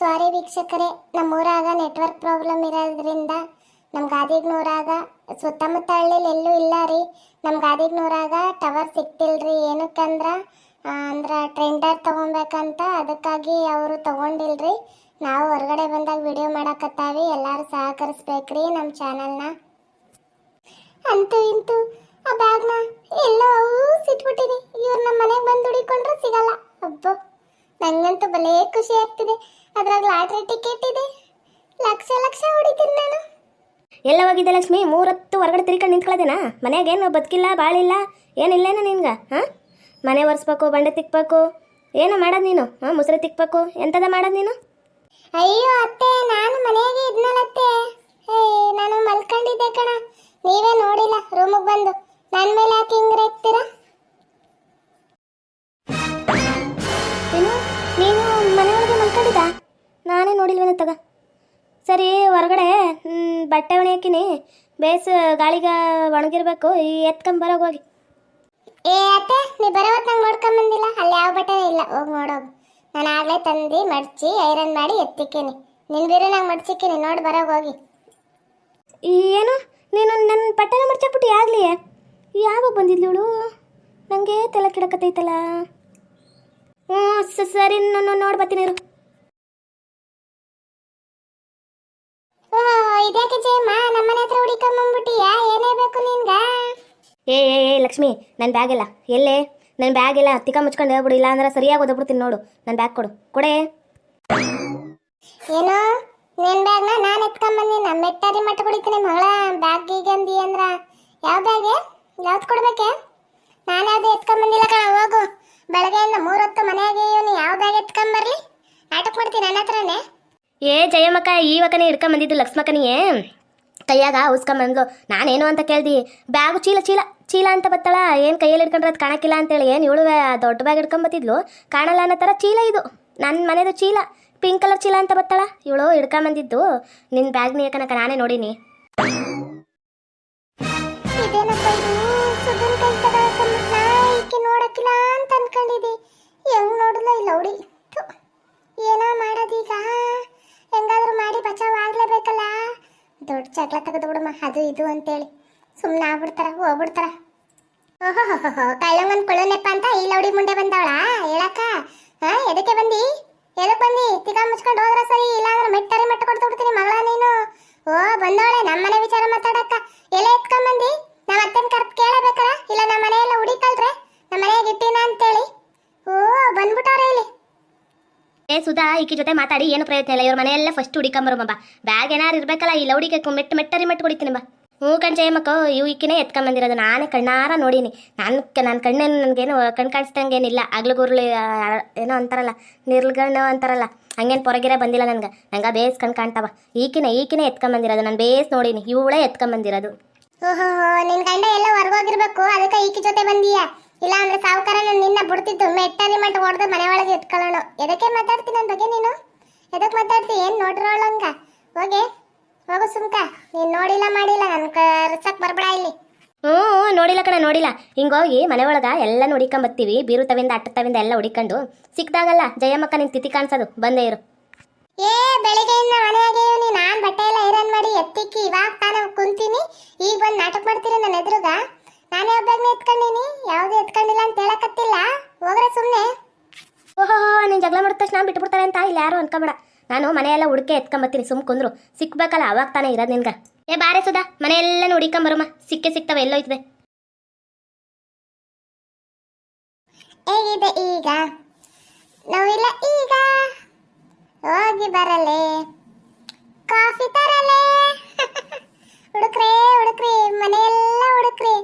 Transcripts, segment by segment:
ಸಾರಿ ವೀಕ್ಷಕರೇ, ನಮ್ಮೂರಾಗ network problem ಇರೋದ್ರಿಂದ ನಮ್ಮ ಗಾದಿಗ್ನೂರಾಗ ಸುತ್ತಮುತ್ತ ಹಳ್ಳಿಲಿ ಎಲ್ಲೂ ಇಲ್ಲ ರೀ. ನಮ್ಮ ಗಾದಿಗ್ನೂರಾಗ ಟವರ್ ಸಿಕ್ತಿಲ್ರಿ. ಏನಕ್ಕಂದ್ರ ಅಂದ್ರೆ ಟ್ರೆಂಡರ್ ತಗೊಬೇಕಂತ ಅದಕ್ಕಾಗಿ ಅವರು ತಗೊಂಡಿಲ್ರಿ. ನಾವು ಹೊರಗಡೆ ಬಂದಾಗ ವಿಡಿಯೋ ಮಾಡಕತ್ತಾವಿ. ಎಲ್ಲರೂ ಸಹಕರಿಸ್ಬೇಕ್ರಿ ನಮ್ಮ ಚಾನಲ್ನ ಅಂತೂ ಇಂತೂ, ಆ ಬ್ಯಾಗ್ನ ಎಲ್ಲೋ ಸಿಟ್ಬಿಟ್ಟಿನಿ. ಇವ್ರು ನಮ್ಮ ಮನೆಗೆ ಬಂದು ದುಡಿಕೊಂಡ್ರೆ ಸಿಗಲ್ಲ. ಅಬ್ಬೋ. ನಂಗಂತೂ ಭಲೇ ಖುಷಿ ಆಗ್ತಿದೆ. ಅದ್ರಾಗ ಲಾಟ್ರಿ ಟಿಕೆಟ್ ಇದೆ. ಲಕ್ಷ ಲಕ್ಷ ಹೊಡಿತೀನಿ ನಾನು. ಎಲ್ಲ ಹೋಗಿದ್ದೆ ಲಕ್ಷ್ಮಿ. ಮೂರತ್ತು ಹೊರಗಡೆ ತಿರ್ಕೊಂಡು ನಿಂತ್ಕೊಳ್ಳೋದೇನಾ? ಮನೆಯಾಗೇನು ಏನು ಬದುಕಿಲ್ಲ ಬಾಳಿಲ್ಲ ಏನಿಲ್ಲೇನ ನಿನ್ಗೆ ಹಾಂ? ಮನೆ ಒರೆಸ್ಬೇಕು ಬಂಡೆ ತಿಕ್ಬೇಕು. ಏನು ಮಾಡೋದು ನೀನು ಹಾಂ? ಮುಸ್ರೆ ತಿಕ್ಬೇಕು. ಎಂಥದ ಮಾಡೋದು ನೀನು? ಅಯ್ಯೋ ಅತ್ತೆ ನಾನು ಮನೆಯಾಗೆ ಇದ್ನಲ್ಲತ್ತೆ ಹೇ ನಾನು ಮಲ್ಕೊಂಡಿದ್ದೆ ಕಣ. ನೀವೇ ನೋಡಿಲ್ಲ ರೂಮಿಗೆ ಬಂದು. ನನ್ನ ಮೇಲೆ ಯಾಕೆ ಹಿಂಗೆ ರೇಗ್ತೀರಾ? ನಾನೇ ನೋಡಿಲ್ವೇನ ತಗ. ಸರಿ ಹೊರಗಡೆ ಬಟ್ಟೆ ಒಣಕಿನಿ ಬೇಸ್ ಗಾಳಿಗ ಒಣಗಿರ್ಬೇಕು. ಈ ಎತ್ಕೊಂಬರೋಗಿ ಹೋಗಿ. ಏ ಅತ್ತೆ ನೀ ಬರೋವತ್ತು ನಂಗೆ ನೋಡ್ಕೊಂಬಂದಿಲ್ಲ ಅಲ್ಲಿ ಯಾವ ಬಟ್ಟೆ ಇಲ್ಲ. ಹೋಗಿ ನೋಡೋಗು ನಾನು ಆಗಲೇ ತಂದು ಮಡ್ಚಿ ಐರನ್ ಮಾಡಿ ಎತ್ತಿಕ್ಕೇನೆ. ನಿನ್ ಬೀರು ನಂಗೆ ಮಡ್ಸಿಕ್ಕೀನಿ ನೋಡಿ ಬರೋಗಿ ಹೋಗಿ. ಈ ಏನು? ನೀನು ನನ್ನ ಬಟ್ಟೆನ ಮಡ್ಚಾಕ್ಬಿಟ್ಟು ಆಗ್ಲಿ ಯಾವಾಗ ಬಂದಿದ್ಲವಳು ನನಗೆ ತಲೆ ಕೆಡಕತ್ತೈತಲ್ಲ. ಹ್ಞೂ ಸರಿ ನಾನು ನೋಡಿ ಬರ್ತೀನಿ ಇದ್ಯಾಕೆ ಜಯಮ್ಮ? ನಮ್ಮನೆ ಹತ್ರ ಹುಡಿಕೊಂಬಂದ್ಬಿಟ್ಟಿಯಾ ಏನೇ ಬೇಕು ನಿನ್ಗ? ಏ ಏ ಏ ಲಕ್ಷ್ಮಿ ನನ್ನ ಬ್ಯಾಗ್ ಇಲ್ಲ ಎಲ್ಲೇ? ನನ್ನ ಬ್ಯಾಗ್ ಇಲ್ಲ ತಿಕ್ಕ ಮುಚ್ಕೊಂಡು ಹೇಳ್ಬಿಡು ಇಲ್ಲ ಅಂದ್ರೆ ಸರಿಯಾಗಿ ಓದಬಿಡ್ತೀನಿ ನೋಡು. ನನ್ನ ಬ್ಯಾಗ್ ಕೊಡು. ಕೊಡೆ? ಏನೋ? ನಿನ್ ಬ್ಯಾಗ್ನ ನಾನು ಎತ್ಕೊಂಬಂದಿನ ಮೆಟ್ಟಾರಿ ಮಟ್ಟ ಕುಡಿತೀನಿ ಮಗಳ. ಬ್ಯಾಗ್ ಈಗಂದಿ ಅಂದ್ರ. ಯಾವ ಬ್ಯಾಗೆ ಯಾವ್ದು ಕೊಡ್ಬೇಕೆ? ನಾನು ಯಾವ್ದು ಎತ್ಕೊಂಬಂದಿಲ್ಲ ಕಣ ಹೋಗು. ಬೆಳಗ್ಗೆಯಿಂದ ಮೂರೊತ್ತು ಮನೆಯಾಗೆ ಇವನು ಯಾವ ಬ್ಯಾಗ್ ಎತ್ಕೊಂಬರ್ಲಿ ನಾಟಕ ಮಾಡ್ತೀನಿ ನನ್ನ ಹತ್ರನೇ. ಏ, ಜಯಮ್ಮಕ್ಕ ಈವಕನೇ ಹಿಡ್ಕೊಂಬಂದಿದ್ದು ಲಕ್ಷ್ಮಕ್ಕನಿಗೆ ಕೈಯಾಗ ಉಸ್ಕೊಂಬಂದ್ಲು ನಾನೇನು ಅಂತ ಕೇಳ್ದಿ? ಬ್ಯಾಗು ಚೀಲ ಚೀಲ ಚೀಲ ಅಂತ ಬತ್ತಳ. ಏನು ಕೈಯಲ್ಲಿ ಹಿಡ್ಕೊಂಡ್ರೆ ಅದು ಕಾಣಕ್ಕಿಲ್ಲ ಅಂತೇಳಿ ಏನು ಇವಳು ದೊಡ್ಡ ಬ್ಯಾಗ್ ಹಿಡ್ಕೊಂಬತ್ತಿದ್ಲು ಕಾಣಲ್ಲ ಅನ್ನೋ ಥರ ಚೀಲ ಇದು. ನನ್ನ ಮನೆದು ಚೀಲ. ಪಿಂಕ್ ಕಲರ್ ಚೀಲ ಅಂತ ಬತ್ತಳ. ಇವಳು ಹಿಡ್ಕೊಂಬಂದಿದ್ದು ನಿನ್ನ ಬ್ಯಾಗ್ ಯಾಕನಕ ನಾನೇ ನೋಡೀನಿ. ನೋಡಕ್ಕಿಲ್ಲ ಅಂತ ಹೆಂಗ್ ನೋಡಲ್ಲ ಇಲ್ಲ ಅವಡಿ ಏನೋ ಮಾಡೋದೀಗ? ದೊಡ್ಡ ಚಕ್ಲ ತೆಗೆದು ಬಿಡಮ್ಮ ಅದು ಇದು ಅಂತೇಳಿ. ಸುಮ್ಮನೆ ಆಗ್ಬಿಡ್ತಾರ, ಹೋಗ್ಬಿಡ್ತಾರ. ಓಹೋ ಕಳ್ಳಂಗನ್ ಕೊಳ್ಳನೆಪ್ಪ ಅಂತ ಈ ಲೌಡಿ ಮುಂಡೆ ಬಂದವಳ, ಹೇಳಕ್ಕ? ಹಾ, ಎದಕ್ಕೆ ಬಂದಿ? ಎದಕ್ಕೆ ಬಂದಿ? ತಿಗ ಮುಚ್ಕೊಂಡು ಹೋದ್ರ ಸರಿ, ಇಲ್ಲಾಂದ್ರೆ ಮೆಟ್ಟರಿ ಮೆಟ್ಟ ಕೊಡ್ತು ಬಿಡ್ತೀನಿ ಮಗಳ ನೀನು. ಓ, ಬಂದವಳೆ, ನಮ್ಮನೆ ವಿಚಾರ ಮಾತಾಡಕ್ಕ ಎಲೆ ಎತ್ಕೊಂಬಂದಿ ನಮ್ಮ ಅತ್ತನ ಕರ್ತ್ ಕೇಳಬೇಕಾರ ಇಲ್ಲ ನಮ್ಮ ಮನೆಯೆಲ್ಲ ಹುಡಿಕಲ್ರೆ ನಮ್ಮ ಮನೆಯಾಗ ಇಟ್ಟಿನ ಅಂತೇಳಿ ಓ ಬಂದ್ಬಿಟ್ಟವ್ರೆ ಇಲ್ಲಿ ಏ ಸುಧಾ, ಈಕಿ ಜೊತೆ ಮಾತಾಡಿ, ಏನು ಪ್ರಯತ್ನ ಇಲ್ಲ. ಇವ್ರ ಮನೆಯೆಲ್ಲ ಫಸ್ಟ್ ಹುಡಿಕೊಂಬರು ಬಾ ಬ್ಯಾಗ್ ಏನಾರು ಇರ್ಬೇಕಲ್ಲ ಈ ಲೌಡಿಗೆ ಮೆಟ್ಟ ಮೆಟ್ಟರಿ ಮೆಟ್ಟು ಕುಡಿತೀನಿ ಬಾ ಹ್ಞೂ ಕಣ್ಜೆ ಮಕ್ಕೋ, ಇವು ಈಕಿನೇ ಎತ್ಕೊಂಬಂದಿರೋದು ನಾನೇ ಕಣ್ಣಾರ ನೋಡೀನಿ. ನಾನು ನನ್ನ ಕಣ್ಣೇನು ನನಗೇನು ಕಣ್ ಕಾಣಿಸ್ದಂಗೇನಿಲ್ಲ. ಆಗ್ಲಗುರ್ಲಿ ಏನೋ ಅಂತಾರಲ್ಲ, ನಿರ್ಲ್ಗಣ್ಣು ಅಂತಾರಲ್ಲ. ಹಂಗೇನು ಪೊರಗಿರ ಬಂದಿಲ್ಲ ನನಗೆ. ನಂಗೆ ಬೇಸ್ ಕಣ್ ಕಾಣ್ತಾವ. ಈಕಿನೇ ಈಕಿನೇ ಎತ್ಕೊಂಬಂದಿರೋದು ನಾನು ಬೇಸ್ ನೋಡೀನಿ. ಇವಳೇ ಎತ್ಕೊಂಬಂದಿರೋದು ಓಹೋ ನಿನ್ ಗಂಡ ಎಲ್ಲ ಹೊರಗೋಗಿರ್ಬೇಕು ಅದಕ್ಕೆ ಈಕಿ ಜೊತೆ ಬಂದೀಯ? ಇಲ್ಲ ಅಂದ್ರೆ ಸಾವುಕಾರ ನಿನ್ನ ಬಿಡ್ತಿದ್ದು ಮೆಟ್ಟಲಿ ಮಟ್ಟ ಹೊಡೆದು ಮನೆ ಒಳಗೆ ಇಟ್ಕೊಳ್ಳೋಣ ಎದಕ್ಕೆ ಮಾತಾಡ್ತೀನಿ ನನ್ನ ಬಗ್ಗೆ ನೀನು? ಎದಕ್ಕೆ ಮಾತಾಡ್ತಿ? ಏನು ನೋಡಿರೋಳಂಗ ಹೋಗಿ? ಹೋಗು ಸುಮ್ಕ. ನೀನು ನೋಡಿಲ್ಲ ಮಾಡಿಲ್ಲ ನನ್ ಕರ್ಸಕ್ ಬರ್ಬೇಡ ಇಲ್ಲಿ. ಹ್ಞೂ ನೋಡಿಲ್ಲ ಕಣ ನೋಡಿಲ್ಲ. ಹಿಂಗೋಗಿ ಮನೆ ಒಳಗೆ ಎಲ್ಲ ಹುಡಿಕೊಂಬತ್ತೀವಿ ಬೀರು ತವಿಂದ ಅಟ್ಟ ತವಿಂದ ಎಲ್ಲ ಹುಡಿಕೊಂಡು ಸಿಕ್ತಾಗಲ್ಲ ಜಯಮ್ಮಕ್ಕ ನಿನ್ ತಿಥಿ ಕಾಣಿಸೋದು. ಬಂದೇ ಇರು. ಏ ಬೆಳಿಗ್ಗೆಯಿಂದ ಮನೆಯಾಗೆ ನೀ ನಾನು. ಬಟ್ಟೆ ಎಲ್ಲ ಐರನ್ ಮಾಡಿ ಎತ್ತಿಕ್ಕಿ ಇವಾಗ ತಾನೇ ಕುಂತೀನಿ. ಈಗ ಬಂದು ನಾಟಕ ಮಾಡ್ತೀರಿ ನನ್ನ ಎದುರುಗ? ನಾನೇ ಒಬ್ಬಾಗ್ನ ಎತ್ಕೊಂಡಿನಿ ಯಾವ್ದು ಎತ್ಕೊಂಡಿಲ್ಲ ಅಂತ ಹೇಳಕತ್ತಿಲ್ಲ. ಹೋಗ್ರೆ ಸುಮ್ನೆ. ಓಹೋ ನೀನು ಜಗಳ ಮಾಡಿದ ತಕ್ಷಣ ಬಿಟ್ಬಿಡ್ತಾರೆ ಅಂತ ಇಲ್ಲಿ ಯಾರು ಅನ್ಕೊಂಬೇಡ. ನಾನು ಮನೆಯೆಲ್ಲ ಹುಡುಕೆ ಎತ್ಕೊಂಬತ್ತೀನಿ ಸುಮ್ ಕುಂದ್ರು. ಸಿಕ್ಬೇಕಲ್ಲ ಅವಾಗ ತಾನೇ ಇರೋದು ನಿನ್ಗ. ಏ ಬಾರೆ ಸುಧಾ ಮನೆಯೆಲ್ಲನೂ ಹುಡಿಕೊಂಬರಮ್ಮ ಸಿಕ್ಕೇ ಸಿಗ್ತವೆ ಎಲ್ಲೋಯ್ತದೆ ಹೇಗಿದೆ ಈಗ? ನೋವಿಲ್ಲ ಈಗ? ಹೋಗಿ ಬರಲೆ. ಕಾಫಿ ತರಲೆ. ಹುಡುಕ್ರೆ ಹುಡುಕ್ರಿ ಮನೆಯೆಲ್ಲ ಹುಡುಕ್ರಿ.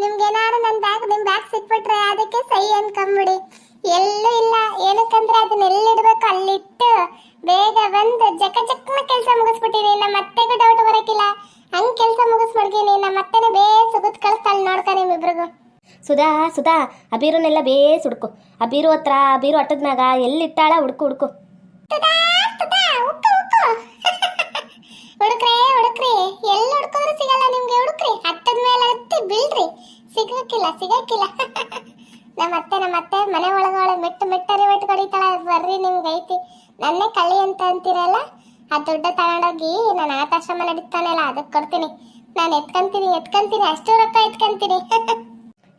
ನಿಮ್ಗೇನಾರು ನನ್ನ ಬ್ಯಾಗ್ ನಿಮ್ ಬ್ಯಾಗ್ ಸಿಕ್ಬಿಟ್ರೆ ಅದಕ್ಕೆ ಸೈ ಅನ್ಕೊಂಬಿಡಿ. ಎಲ್ಲೂ ಇಲ್ಲ. ಏನಕ್ಕಂದ್ರೆ ಅದನ್ನ ಎಲ್ಲಿಡ್ಬೇಕು? ಅಲ್ಲಿಟ್ಟು ಬೇಗ ಬಂದು ಜಕ ಜಕ್ನ ಕೆಲಸ ಮುಗಿಸ್ಬಿಟ್ಟಿನಿ ನಮ್ಮ ಅತ್ತೆಗೂ ಡೌಟ್ ಬರಕಿಲ್ಲ. ಹಂಗ್ ಕೆಲಸ ಮುಗಿಸ್ಬಿಡ್ತೀನಿ. ನಮ್ಮ ಅತ್ತೆನೇ ಬೇ ಸುಗತ್ ಕಳಿಸ್ತಾಳೆ ನೋಡ್ಕ ನಿಮ್ಮಿಬ್ರಿಗೂ. ಸುಧಾ ಸುಧಾ ಆ ಬೀರುನೆಲ್ಲ ಬೇಸ್ ಹುಡ್ಕು. ಅಬೀರು ಬೀರು ಹತ್ರ ಅಬೀರು ಮ್ಯಾಗ ಎಲ್ಲಿಟ್ಟಾಳ ಹುಡ್ಕು ಹುಡ್ಕು. ಸಿಗಕ್ಕಿಲ್ಲ ಸಿಗಕ್ಕಿಲ್ಲ ನಮ್ಮ ಅತ್ತೆ ನಮ್ಮ ಅತ್ತೆ ಮನೆ ಒಳಗೊಳೆ ಮೆಟ್ಟು ಮೆಟ್ಟರಿ ಮೆಟ್ಟು ಕಡಿತಾಳ ಬರ್ರಿ ನಿಮ್ಗೆ ಐತಿ. ನನ್ನೇ ಕಳಿ ಅಂತ ಅಂತೀರಲ್ಲ ಆ ದೊಡ್ಡ ತಗೊಂಡೋಗಿ ನಾನು ಅನಾಥಾಶ್ರಮ ನಡೀತಾನಲ್ಲ ಅದಕ್ಕೆ ಕೊಡ್ತೀನಿ. ನಾನು ಎತ್ಕೊಂತೀನಿ ಎತ್ಕೊಂತೀನಿ ಅಷ್ಟು ರೊಕ್ಕ ಎತ್ಕೊಂತೀನಿ.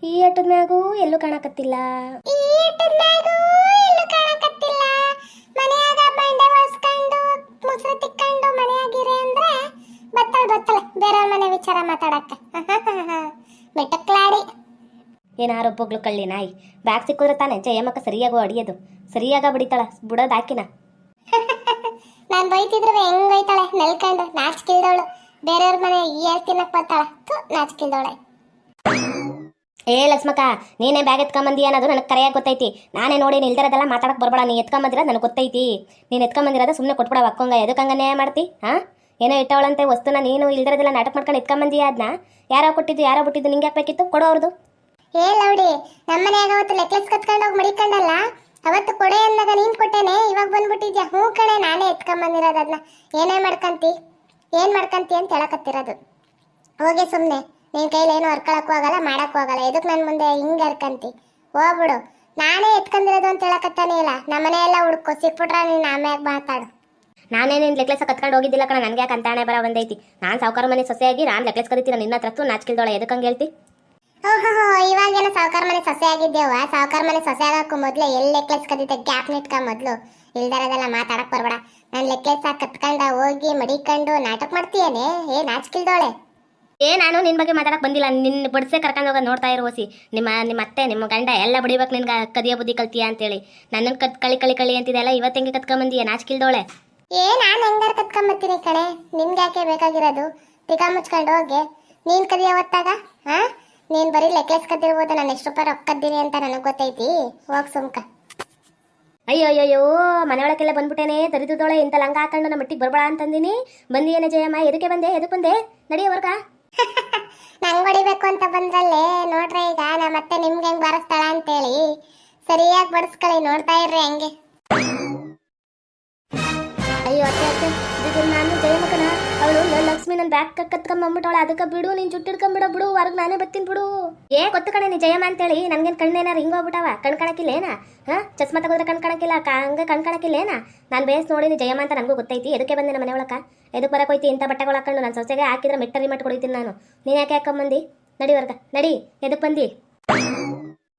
ಈ ಆಟದ ಮ್ಯಾಗೂ ಎಲ್ಲೂ ಕಾಣಕತ್ತಿಲ್ಲ. ಈ ಇಟ್ಟದ್ನಾಗೂ ಎಲ್ಲೂ ಕಾಣಕತ್ತಿಲ್ಲ. ಮನೆಯಾಗ ಬಂಡೆ ಒರ್ಸ್ಕೊಂಡು ಮುಸ್ರು ತಿಕ್ಕೊಂಡು ಮನೆಯಾಗಿರೆ ಅಂದ್ರೆ ಬತ್ತಳ ಬತ್ತಳ ಬೇರೆಯವ್ರ ಮನೆ ವಿಚಾರ ಮಾತಾಡಕ್ಕೆ. ಮೆಟ್ಟಕ್ಲಾಡಿ ಏನಾರು ಆರೋಪಗಳು ಕಳ್ಳಿ ನಾಯಿ? ಬ್ಯಾಗ್ ಸಿಕ್ಕಿದ್ರೆ ತಾನೆ ಜಯಮ್ಮಕ್ಕ ಸರಿಯಾಗೋ ಅಡಿಯೋದು. ಸರಿಯಾಗ ಬಡಿತಾಳ ಬಿಡೋದು ಹಾಕಿನ. ನಾನು ಬೈತಿದ್ರೆ ಹೆಂಗ್ ಬೈತಾಳೆ ನಾಚ್ ನಾಚಿಕಿಲ್ದವಳು. ಬೇರೆಯವ್ರ ಮನೆ ಈ ತಿನ್ನಕ್ ಬರ್ತಾಳ. ನಾಚ್ ನಾಚಿಕಿಲ್ದವಳೆ. ಏ ಲಕ್ಷ್ಮಕ್ಕ ನೀನೇ ಬ್ಯಾಗ್ ಎತ್ಕೊಂಬಂದಿ ಅನ್ನೋದು ನನಗೆ ಕರೆಯಾಗಿ ಗೊತ್ತೈತಿ. ನಾನೇ ನೋಡಿ ನೀ ಇಲ್ದಿರೋದೆಲ್ಲ ಮಾತಾಡಕ್ ಬರ್ಬೇಡ ನೀ ಎತ್ಕೊಂಬಂದಿರ ನನಗೆ ಗೊತ್ತೈತಿ. ನೀನು ಎತ್ಕೊಂಬಂದಿರೋದು ಸುಮ್ಮನೆ ಕೊಟ್ಬಿಡ ಒಕ್ಕೊಂಗ ಎದಕ್ಕಂಗ ನ್ಯಾಯ ಮಾಡ್ತಿ ಹಾಂ ಏನೋ ಇಟ್ಟವಳಂತೆ ವಸ್ತುನ ನೀನು ಇಲ್ದಿರೋದೆಲ್ಲ ನಾಟಕ ಮಾಡ್ಕೊಂಡು ಎತ್ಕೊಂಬಂದಿ ಅದನ್ನ ಯಾರೋ ಕೊಟ್ಟಿದ್ದು ಯಾರೋ ಬಿಟ್ಟಿದ್ದು ನಿಂಗೆ ಯಾಕೆ ಬೇಕಿತ್ತು? ಕೊಡೋ ಅವ್ರದ್ದು ಏ ಲೌಡಿ ನಮ್ಮನೆಯಾಗ ಅವತ್ತು ನೆಕ್ಲೆಸ್ ಕತ್ಕೊಂಡು ಹೋಗಿ ಮಡಿಕೊಂಡಲ್ಲ? ಅವತ್ತು ಕೊಡೆ ಅಂದಾಗ ನೀನ್ ಕೊಟ್ಟೇನೆ, ಇವಾಗ ಬಂದ್ಬಿಟ್ಟಿದ್ಯಾ? ಹ್ಞೂ ಕಣೆ, ನಾನೇ ಎತ್ಕೊಂಬಂದಿರೋದು ಅದನ್ನ ಏನೇ ಮಾಡ್ಕಂತಿ? ಏನ್ ಮಾಡ್ಕಂತಿ ಅಂತ ಹೇಳಕತ್ತಿರೋದು. ಹೋಗಿ ಸುಮ್ಮನೆ ನಿನ್ ಕೈಲಿ ಏನು ಹರ್ಕೊಳಕ್ಕೂ ಆಗಲ್ಲ, ಮಾಡಕ್ಕೂ ಆಗಲ್ಲ. ಎದಕ್ ನನ್ ಮುಂದೆ ಹಿಂಗ್ ಹರ್ಕಂತಿ? ಹೋಗ್ಬಿಡು. ನಾನೇ ಎತ್ಕೊಂಡಿರೋದು ಅಂತ ಹೇಳಕತ್ತಾನೆ ಇಲ್ಲ. ನಮ್ಮನೆ ಎಲ್ಲ ಹುಡ್ಕೊ, ಸಿಕ್ಬಿಟ್ರ ನೀನ್ ಆಮ್ಯಾಗ ಮಾತಾಡು ನಾನೇ ನಿನ್ ಲೆಕ್ಲೆಸ್ ಕತ್ಕೊಂಡು ಹೋಗಿದ್ದಿಲ್ಲ ಕಣ, ನನಗೆ ಯಾಕೆ ಅಂತಾನೆ ಬರ ಬಂದೈತಿ? ನಾನು ಸಾವುಕಾರ ಮನೆ ಸೊಸೆಯಾಗಿ, ನಾನ್ ಲೆಕ್ಲೆಸ್ ಕದಿತೀರ ನಿನ್ನ ಹತ್ರ ನಾಚಿಕಿಲ್ದೋಳೆ ಎದಕ್ಕಂಗೆ ಹೇಳ್ತಿ? ಇವಾಗೇನೋ ಸಾವುಕಾರ ಮನೆ ಸೊಸೆ ಆಗಿದ್ದೇವ ಸಾವುಕಾರ ಮನೆ ಸೊಸೆ ಆಗಕ್ಕೂ ಮೊದ್ಲು ಎಲ್ಲಿ ನೆಕ್ಲೆಸ್ ಕದಿತೆ ಗ್ಯಾಪ್ ನಿಟ್ಕ ಮೊದ್ಲು. ಇಲ್ದರದೆಲ್ಲ ಮಾತಾಡಕ್ ಬರ್ಬೇಡ. ನಾನು ನೆಕ್ಲೆಸ್ ಹಾಕಿ ಕತ್ಕೊಂಡ ಹೋಗಿ ಮಡಿಕೊಂಡು ನಾಟಕ ಮಾಡ್ತೀಯೇನೆ? ಏ ನಾಚಿಕಿಲ್ದೋಳೆ. ಏ ನಾನು ನಿನ್ನ ಬಗ್ಗೆ ಮಾತಾಡಕ್ ಬಂದಿಲ್ಲ. ನಿನ್ನ ಬಡ್ಸೆ ಕರ್ಕೊಂಡು ಹೋಗೋದು ನೋಡ್ತಾ ಇರೋ ಓಸಿ. ನಿಮ್ಮ ನಿಮ್ಮ ಅತ್ತೆ ನಿಮ್ಮ ಗಂಡ ಎಲ್ಲ ಬಡಿಬೇಕು ನಿನ್ಗೆ ಕದಿಯ ಬುದ್ಧಿ ಕಲ್ತೀಯ ಅಂತೇಳಿ. ನನ್ನನ್ನು ಕತ್ ಕಳಿ ಕಳಿ ಕಳಿ ಅಂತಿದೆಲ್ಲ ಇವತ್ತು ಹೆಂಗೆ ಕತ್ಕೊಂಬಂದಿಯ ನಾಚಿಕಿಲ್ದೋಳೆ? ಏ ನಾನು ಹೆಂಗಾರ ಕತ್ಕೊಂಬತ್ತೀನಿ ಕಣೆ? ನಿನ್ಗೆ ಯಾಕೆ ಬೇಕಾಗಿರೋದು? ತಿಕಾ ಮುಚ್ಕೊಂಡು ಹೋಗಿ. ನೀನ್ ಕದಿಯ ಹೊತ್ತಾಗ ಹಾ? ನೀನ್ ಬರೀ ಲೆಕ್ಲೆಸ್ ಕದ್ದಿರ್ಬೋದು ನಾನು ಎಷ್ಟು ರೂಪಾಯಿ ರೊಕ್ಕ ಕದ್ದೀನಿ ಅಂತ ನನಗೆ ಗೊತ್ತೈತಿ. ಹೋಗ್ ಸುಮ್ಕ. ಅಯ್ಯೋ ಅಯ್ಯೋ ಅಯ್ಯೋ ಮನೆಯೊಳಗೆಲ್ಲ ಬಂದ್ಬಿಟ್ಟೇನೆ. ತರಿದುದೋಳೆ ಇಂಥ ಲಂಗ ಹಾಕೊಂಡು ನಮ್ಮ ಮಟ್ಟಿಗೆ ಬರ್ಬೇಡ ಅಂತಂದಿನಿ. ಬಂದಿಯೇನೆ ಜಯಮ್ಮ ಎದಕ್ಕೆ ಬಂದೆ ಎದಕ್ಕೆ ಬಂದೆ? ನಡಿಯವರ್ಗ ನಂಗೆ ಹೊಡಿಬೇಕು ಅಂತ ಬಂದ್ರಲ್ಲೇ ನೋಡ್ರಿ ಈಗ ನಾ ಮತ್ತೆ ನಿಮ್ಗೆ ಹೆಂಗ್ ಬರಸ್ತಾಳ ಅಂತೇಳಿ. ಸರಿಯಾಗಿ ಬಡಿಸ್ಕೊಳ್ಳಿ ನೋಡ್ತಾ ಇರ್ರಿ ಹಂಗೆ. ಅಯ್ಯೋ, ಅತ್ತೆ ಅತ್ತೆ ಇದು ನಾನು ಜಯಮಕನ ಅವಳು ಲಕ್ಷ್ಮಿ ನನ್ನ ಬ್ಯಾಗ್ ಕತ್ಕೊಂಬಂದ್ಬಿಟ್ಟವಳೆ ಅದಕ್ಕೆ ಬಿಡು, ನೀನು ಜುಟ್ಟಿಡ್ಕೊಂಬಿಡ ಬಿಡು, ಹೊರಗೆ ನಾನೇ ಬರ್ತೀನಿ ಬಿಡು. ಏ, ಗೊತ್ತು ಕಣೆ, ನೀ ಜಯಮ್ಮ ಅಂತೇಳಿ, ನನ್ಗೇನು ಕಣ್ಣೇನಾರು ಹಿಂಗೆ ಹೋಗ್ಬಿಟ್ಟವ? ಕಣ್ ಕಾಣಕ್ಕಿಲ್ಲ ಏನ ಹಾಂ? ಚಸ್ಮಾ ತಗೋದ್ರೆ ಕಣ್ ಕಾಣಕ್ಕಿಲ್ಲ ಹಂಗೆ ಕಣ್ ಕಾಣಕ್ಕಿಲ್ಲ ಏನ ನಾನು ಬೇಸ್ ನೋಡಿ, ನೀ ಜಯಮ್ಮ ಅಂತ ನನಗೂ ಗೊತ್ತೈತಿ. ಎದಕ್ಕೆ ಬಂದೆ ನಮ್ಮ ಮನೆ ಎದಕ್ಕೆ ಬರಕ್ಕೆ ಹೋಯ್ತಿ? ಇಂಥ ಬಟ್ಟೆಗಳು ಹಾಕೊಂಡು ನಾನು ಸೊಸೆಗೆ ಹಾಕಿದ್ರೆ ಮೆಟ್ಟರಿ ಮಟ್ಟು ಕೊಡ್ತೀನಿ ನಾನು. ನೀನು ಯಾಕೆ ಹಾಕೊಂಬಂದಿ? ನಡಿ ವರ್ಗ, ನಡಿ ಎದಕ್ಕೆ ಬಂದಿ?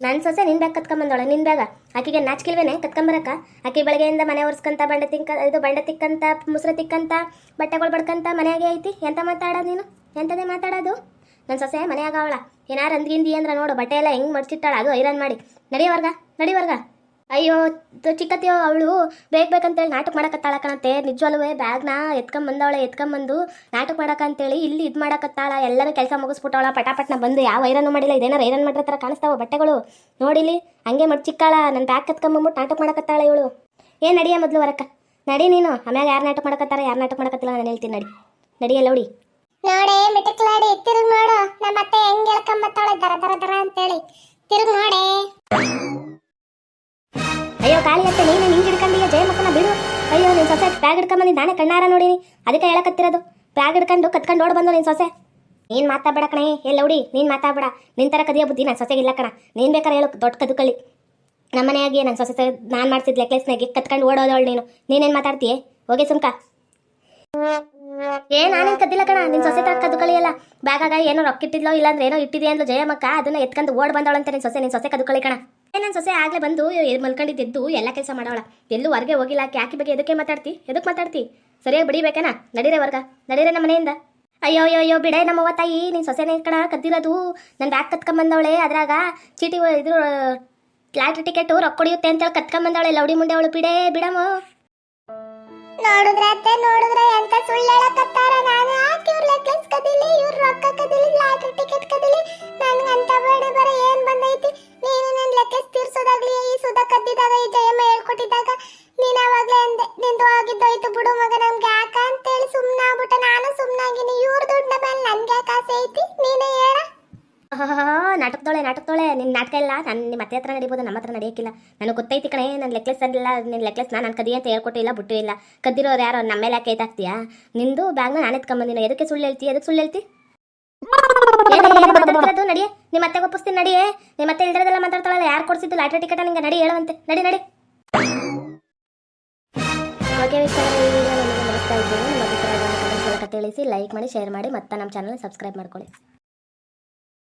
ನನ್ನ ಸೊಸೆ ನಿನ್ ಬ್ಯಾಗ್ ಕತ್ಕೊಂಬಂದವಳೆ ನಿನ್ ಬ್ಯಾಗ? ಆಕಿಗೆ ನಾಚಿಕಿಲ್ವೇನೆ ಕತ್ಕೊಂಬರಕ್ಕ ಆಕೆ ಬೆಳಗ್ಗೆಯಿಂದ ಮನೆ ಒರೆಸ್ಕಂತ, ಬಂಡೆ ತಿಂಕ, ಇದು ಬಂಡೆ ತಿಕ್ಕಂತ, ಮುಸ್ರೆ ತಿಕ್ಕಂತ, ಬಟ್ಟೆಗಳು ಬಡ್ಕಂತ ಮನೆಯಾಗೆ ಐತಿ? ಎಂತ ಮಾತಾಡೋದು ನೀನು? ಎಂತದೇ ಮಾತಾಡೋದು? ನನ್ನ ಸೊಸೆ ಮನೆಯಾಗ ಅವಳ. ಏನಾರು ಅಂದ್ಗಿಂದಿ ಅಂದ್ರೆ ನೋಡು, ಬಟ್ಟೆ ಎಲ್ಲ ಹೆಂಗೆ ಮಡ್ಚಿಟ್ಟಾಳ, ಅದು ಐರನ್ ಮಾಡಿ. ನಡಿಯವರ್ಗ ನಡಿವರ್ಗ ಅಯ್ಯೋ ಚಿಕ್ಕತ್ತಿಯೋ ಅವಳು ಬೇಕ್ ಬೇಕಂತೇಳಿ ನಾಟಕ ಮಾಡಕತ್ತಾಳ ನಿಜವಲ್ವೇ ಬ್ಯಾಗ್ನ ಎತ್ಕೊಂಬಂದವಳೆ, ಎತ್ಕೊಂಬಂದು ನಾಟಕ ಮಾಡಕಂತೇಳಿ ಇಲ್ಲಿ ಇದು ಮಾಡಕತ್ತಾಳ. ಎಲ್ಲರೂ ಕೆಲಸ ಮುಗಿಸ್ಬಿಟ್ಟವಳ, ಪಟಾಪಟ್ನ ಬಂದು ಯಾವ ಐರನ್ ಮಾಡಿಲ್ಲ, ಇದೇನಾರು ಐರನ್ ಮಾಡಿರೋ ಥರ ಕಾಣಿಸ್ತಾವ ಬಟ್ಟೆಗಳು. ನೋಡಿಲಿ, ಹಂಗೆ ಮಾಡಿ ಚಿಕ್ಕಾಳ ನನ್ನ ಬ್ಯಾಗ್ ಕತ್ಕೊಂಬಿಟ್ಟು ನಾಟಕ ಮಾಡಕತ್ತಾಳ ಇವಳು. ಏ, ನಡಿಯ ಮೊದಲು ವರಕ್ಕ. ನಡಿ ನೀನು, ಆಮ್ಯಾಗ ಯಾರು ನಾಟಕ ಮಾಡಕತ್ತಾರ, ಯಾರು ನಾಟಕ ಮಾಡಕತ್ತಿಲ್ಲ ನಾನು ಹೇಳ್ತೀನಿ ನಡಿ. ನಡಿಯಲ್ಲ ನೋಡಿ ನೋಡೆ ಮಿಟಕ್ಲಾಡಿ ತಿರುಗ್ ನೋಡು ನಮ್ಮ ಅತ್ತೆ ಹೆಂಗೆ ಹೇಳ್ಕೊಂಬತ್ತಾಳೆ ದರ ದರ ದರ ಅಂತೇಳಿ. ತಿರುಗ್ ನೋಡೆ ಅಯ್ಯೋ, ಕಾಳಿ ಅತ್ತೆ, ನೀನು ಹಿಂಗೆ ಹಿಡ್ಕೊಂಡಿಯ ಜಯ ಮಕ್ಕನ ಬಿಡು. ಅಯ್ಯೋ ನಿನ್ನ ಸೊಸೆ ಬ್ಯಾಗ್ ಹಿಡ್ಕೊಂಬಂದು ನಾನೇ ಕಣ್ಣಾರ ನೋಡೀನಿ. ಅದಕ್ಕೆ ಹೇಳಕತ್ತಿರೋದು. ಬ್ಯಾಗ್ ಹಿಡ್ಕೊಂಡು ಕತ್ಕೊಂಡು ಓಡ್ ಬಂದು ನಿನ್ನ ಸೊಸೆ. ನೀನು ಮಾತಾಡ್ಬೇಡ ಕಣೆ. ಎಲ್ಲ ಹುಡಿ ನೀನು ಮಾತಾಡ್ಬೇಡ. ನಿನ್ನ ಥರ ಕದಿಯ ಬುದ್ಧಿ ಸೊಸೆಗೆ ಇಲ್ಲ ಕಣ. ನೀನು ಬೇಕಾರೆ ಹೇಳು, ದೊಡ್ಡ ಕದುಕಳಿ ನಮ್ಮ ಮನೆಯಾಗಿ ನನ್ನ ಸೊಸೆ ನಾನು ಮಾಡ್ತಿದ್ದ ಲೆಕ್ಲೆಸ್ನಾಗೆ ಕತ್ಕೊಂಡು ಓಡೋದವಳು ನೀನು. ನೀನೇನು ಮಾತಾಡ್ತೀಯ? ಹೋಗಿ ಸುಮ್ಕ. ಏ, ನಾನೇನು ಕದ್ದಿಲ್ಲ ಕಣ. ನಿನ್ನ ಸೊಸೆ ತರ ಕದ್ದು ಕಳಿಯಲ್ಲ ಬ್ಯಾಗಾಗ ಏನೋ ರೊಕ್ಕ ಇಟ್ಟಿದ್ಲೋ ಇಲ್ಲಾಂದ್ರೆ ಏನೋ ಇಟ್ಟಿದೆ ಅಂದ್ಲು ಜಯಮ್ಮಕ್ಕ ಅದನ್ನ ಎತ್ಕೊಂಡು ಓಡ್ ಬಂದವಳಂತೆ ನಿನ್ನ ಸೊಸೆ. ನಿನ್ನ ಸೊಸೆ ಕದುಕಳಿ ಕಳಿ ಕಣ. ನನ್ನ ಸೊಸೆ ಆಗ್ಲೇ ಬಂದು ಮಲ್ಕೊಂಡಿದ್ದೆದ್ದು, ಎಲ್ಲ ಕೆಲಸ ಮಾಡೋಳ ಎಲ್ಲೂ ಹೊರಗೆ ಹೋಗಿಲ್ಲ. ಯಾಕೆ ಬಗ್ಗೆ ಎದಕ್ಕೆ ಮಾತಾಡ್ತಿ? ಎದಕ್ಕೆ ಮಾತಾಡ್ತಿ? ಸರಿಯಾಗಿ ಬಿಡಿಬೇಕೇನಾ? ನಡೀರೆ ವರ್ಗ. ನಡೀರೆ ನಮ್ಮ ಮನೆಯಿಂದ. ಅಯ್ಯೋ ಅಯ್ಯೋ ಅಯ್ಯೋ, ಬಿಡೆ ನಮ್ಮವ್ವ ತಾಯಿ, ನೀನು ಸೊಸೆನೇ ಕಣ ಕದ್ದಿರೋದು. ನನ್ನ ಬ್ಯಾಗ್ ಕತ್ಕೊಂಬಂದವಳೆ ಅದ್ರಾಗ ಚೀಟಿ ಇದ್ರು ಲಾಟ್ರಿ ಟಿಕೆಟ್ ರೊಕ್ಕ ಹೊಡಿಯುತ್ತೆ ಅಂತೇಳಿ ಕತ್ಕೊಂಬಂದವಳೆ ಲೌಡಿ ಮುಂಡೆ ಅವಳು ಬಿಡೇ, ಬಿಡಮ್ಮ. ನೋಡಿದ್ರೆ ನೋಡಿದ್ರೆ ಎಂತ ಸುಳ್ಳು ಹೇಳಕತ್ತಾರ ನಾನು? ನೆಕ್ಲೆಸ್ ಕದಿಲಿ, ಇವ್ರ ರೊಕ್ಕ ಕದಿಲಿ ಲಾಟ್ರಿ ಟಿಕೆಟ್ ಕದಲಿ. ನನ್ಗೆ ಅಂತ ಬೇಡ ಬರ, ಏನ್ ಬಂದೈತಿ? ನೀನು ನನ್ನ ಲೆಕ್ಕ ತೀರ್ಸೋದಾಗ್ಲಿ, ಈ ಸುಧ ಕದ್ದಿದಾಗ, ಈ ಜಯಮ್ಮ ಹೇಳ್ಕೊಟ್ಟಿದ್ದಾಗ, ನೀನು ಅವಾಗ್ಲೇ ಅಂದೆ, ನಿಂದು ಹೋಗಿದ್ದೋಯ್ತು ಬಿಡು ಮಗ, ನಮ್ಗೆ ಯಾಕ ಅಂತೇಳಿ ಸುಮ್ನಾಗ್ಬಿಟ್ಟ. ನಾನು ಸುಮ್ನಾಗಿನಿ, ಇವ್ರ ದುಡ್ಡ ಮೇಲೆ ನನ್ಗೆ ಯಾಕೆ ಆಸೆ ಐತಿ ನೀನೇ ಹೇಳ ನಾಟಕದೊಳೆ ನಾಟಕದೊಳೆ ನಿನ್ನ ನಾಟಕ ಇಲ್ಲ. ನಾನು ನಿಮ್ಮ ಮತ್ತೆ ಹತ್ರ ನಡೀಬೋದು, ನಮ್ಮ ಹತ್ರ ನಡೆಯೋಕ್ಕಿಲ್ಲ ನನಗೆ ಗೊತ್ತೈತಿ ಕಣೆ ನನ್ನ ಲೆಕ್ಲೆಸ್ ಅಲ್ಲ ನಿನ್ನ ಲೆಕ್ಲೆಸ್ ನಾನು ಕದಿ ಅಂತ ಹೇಳ್ಕೊಟ್ಟಿಲ್ಲ ಬಿಟ್ಟು ಇಲ್ಲ. ಕದ್ದಿರೋರು ಯಾರೋ ನಮ್ಮ ಮೇಲೆ ಯಾಕೆ ಐತಾಕ್ತೀಯಾ ನಿಂದು ಬ್ಯಾಗ್ನ ನಾನು ಎತ್ಕೊಂಬಂದಿನ ಎದಕ್ಕೆ ಸುಳ್ಳು ಹೇಳ್ತಿ ಎದಕ್ಕೆ ಸುಳ್ಳು ಹೇಳ್ತಿ? ನಡಿಯೇ ನಿಮ್ಮ ಮತ್ತೆ ಒಪ್ಪಿಸ್ತೀನಿ ನಡಿಯೇ ನಿಮ್ಮ ಮತ್ತೆ ಇಲ್ದಿರೋದೆಲ್ಲ ಮಾತಾಡ್ತಾಳಲ್ಲ, ಯಾರು ಕೊಡ್ಸಿದ್ದು? ಲಾಟ್ರಿ ಟಿಕೆಟ್ ನಿಂಗೆ ನಡಿ, ಹೇಳುವಂತೆ. ನಡಿ ನಡಿ. ಓಕೆ ತಿಳಿಸಿ ಲೈಕ್ ಮಾಡಿ ಶೇರ್ ಮಾಡಿ, ಮತ್ತೆ ನಮ್ಮ ಚಾನಲ್ ಸಬ್ಸ್ಕ್ರೈಬ್ ಮಾಡ್ಕೊಳ್ಳಿ.